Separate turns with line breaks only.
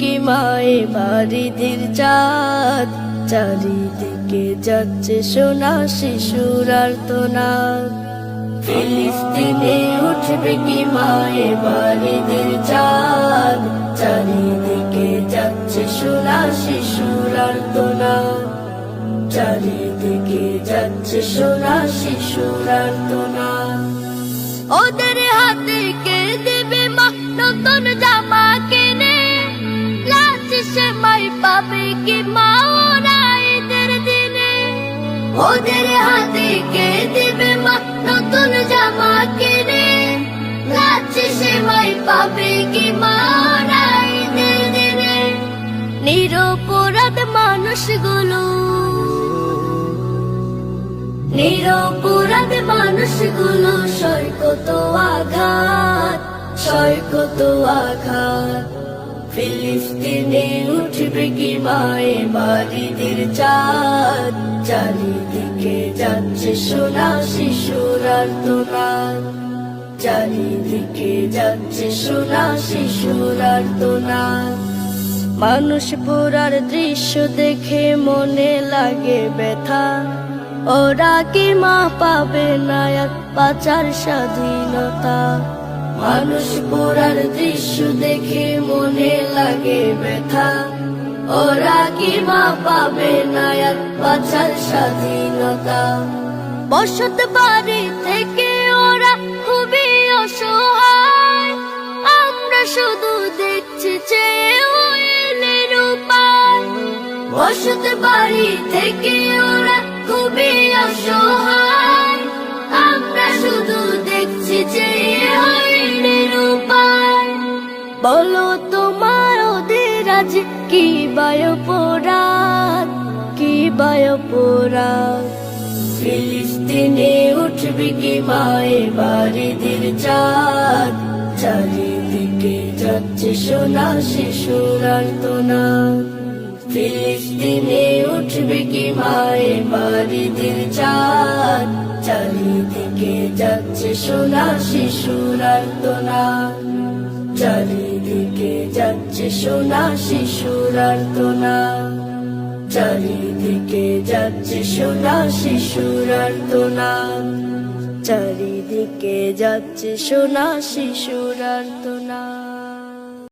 কি মায়ে বাড়িদের চাঁদ? চারিদিকে যাচ্ছে সোনা শিশুর আর্তনাদ ফিলিস্তিনে উঠবে কি মায়ে বাড়িদের চাঁদ? চারিদিকে যাচ্ছে সোনা শিশুর আর্তনাদ চারিদিকে যাচ্ছে সোনা শিশুর আর্তনাদ ওদের হাতে কে দেবে মা নতুন জামা? পাবে কি মা ওরা ঈদের দিনে? ওদের হাতে কে দেবে মা নতুন জামা কিনে? লাচ সে মাই পাবে কি মা ওরা ঈদের দিনে? নিরপরাধ মানুষগুলো। নিরপরাধ মানুষগুলো সয় কত আঘাত সয় কত আঘাত। ফিলিস্তিনে উঠবে কি মায়ে বাড়িদের চাঁদ? চারিদিকে যাচ্ছে সোনা শিশুর আর্তনাদ চারিদিকে যাচ্ছে সোনা শিশুর আর্তনাদ মানুষ পোড়ার দৃশ্য দেখে মনে লাগে ব্যথা। ওরা কি মা পাবে না এক পাচার স্বাধীনতা? মানুষ পোড়ার দৃশ্য দেখে মনে লাগে ব্যথা। ওরা কি মা পাবে না এক পাচার স্বাধীনতা? বসত বাড়ি থেকে ওরা খুবই অসহায়। আমরা শুধু দেখছি বসত বাড়ি থেকে ওরা খুবই অসহায়। আমরা শুধু দেখছি চেয়ে বলো তোমার ওদের আজ কি বায়পরাধ কি বায়পরাধ ফিলিস্তিনে উঠবে কি মায়ে বাড়িদের চাঁদ? চারিদিকে যাচ্ছে সোনা শিশুর আর্তনাদ ফিলিস্তিনে উঠবে কি মায়ে বাড়িদের চাঁদ? চারিদিকে যাচ্ছে সোনা শিশুর আর্তনাদ চারিদিকে যাচ্ছে সোনা শিশুর আর্তনা চারিদিকে যাচ্ছে সোনা শিশুর আর্তনা চারিদিকে যাচ্ছে সোনা শিশুর আর্তনাদ